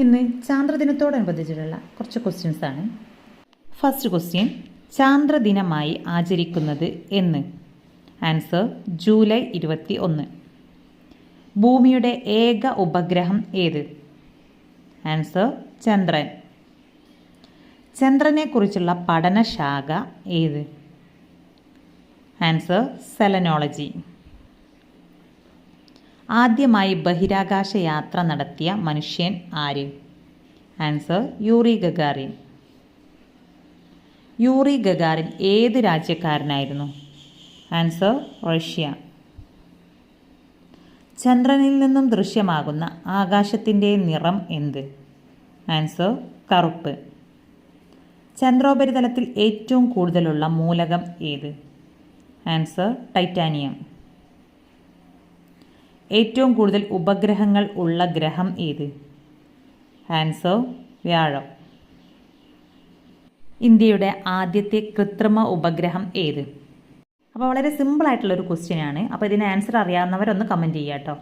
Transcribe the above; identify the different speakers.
Speaker 1: ഇന്ന് ചാന്ദ്രദിനത്തോടനുബന്ധിച്ചിട്ടുള്ള കുറച്ച് ക്വസ്റ്റ്യൻസ് ആണ്. ഫസ്റ്റ് ക്വസ്റ്റ്യൻ ചാന്ദ്രദിനമായി ആചരിക്കുന്നത് എന്ന്. ആൻസർ ജൂലൈ ഇരുപത്തി ഒന്ന് ഭൂമിയുടെ ഏക ഉപഗ്രഹം ഏത്? ആൻസർ ചന്ദ്രൻ. ചന്ദ്രനെക്കുറിച്ചുള്ള പഠനശാഖ ഏത്? Answer selenology. ആദ്യമായി ബഹിരാകാശ യാത്ര നടത്തിയ മനുഷ്യൻ ആര്? Answer Yuri Gagarin. Yuri Gagarin ഏത് രാജ്യക്കാരനായിരുന്നു? Answer Russia. ചന്ദ്രനിൽ നിന്നും ദൃശ്യമാകുന്ന ആകാശത്തിന്റെ നിറം എന്ത്? ആൻസർ കറുപ്പ്. ചന്ദ്രോപരിതലത്തിൽ ഏറ്റവും കൂടുതലുള്ള മൂലകം ഏത്? Answer titanium. ഏറ്റവും കൂടുതൽ ഉപഗ്രഹങ്ങൾ ഉള്ള ഗ്രഹം ഏത്? ആൻസർ വ്യാഴം. ഇന്ത്യയുടെ ആദ്യത്തെ കൃത്രിമ ഉപഗ്രഹം ഏത്? അപ്പോൾ വളരെ ക്വസ്റ്റ്യൻ ആണ്. അപ്പോൾ ഇതിന് ആൻസർ അറിയാവുന്നവരൊന്ന് കമന്റ് ചെയ്യാം കേട്ടോ